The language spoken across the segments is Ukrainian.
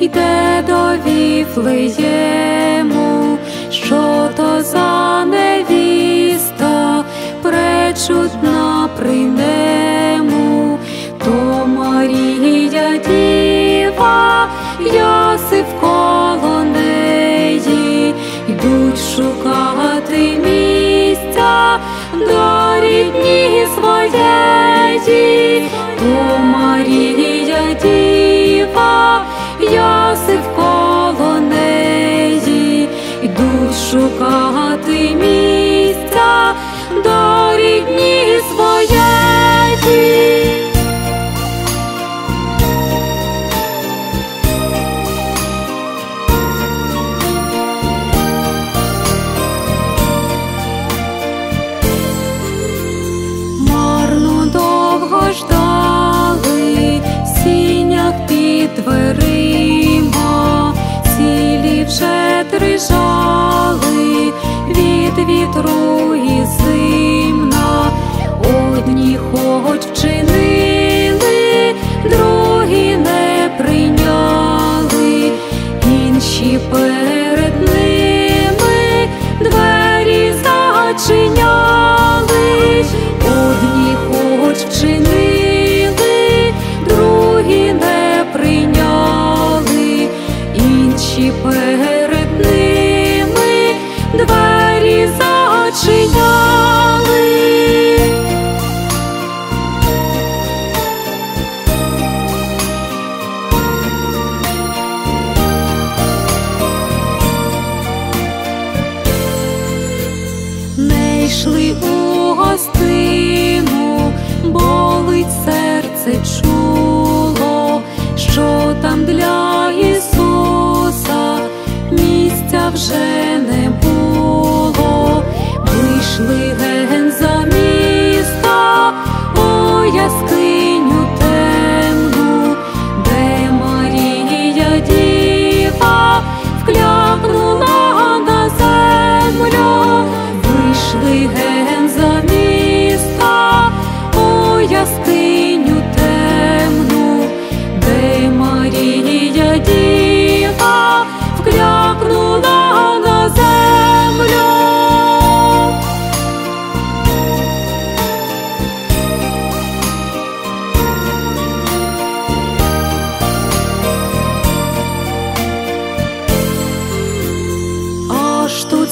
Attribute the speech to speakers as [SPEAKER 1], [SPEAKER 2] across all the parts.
[SPEAKER 1] йде до Віфлеєму, що то за невіста, пречудна при нему, то Марія діва, Йосиф коло неї, йдуть шукати місця до рідні своєї. ты меня. że Что?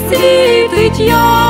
[SPEAKER 1] світить я.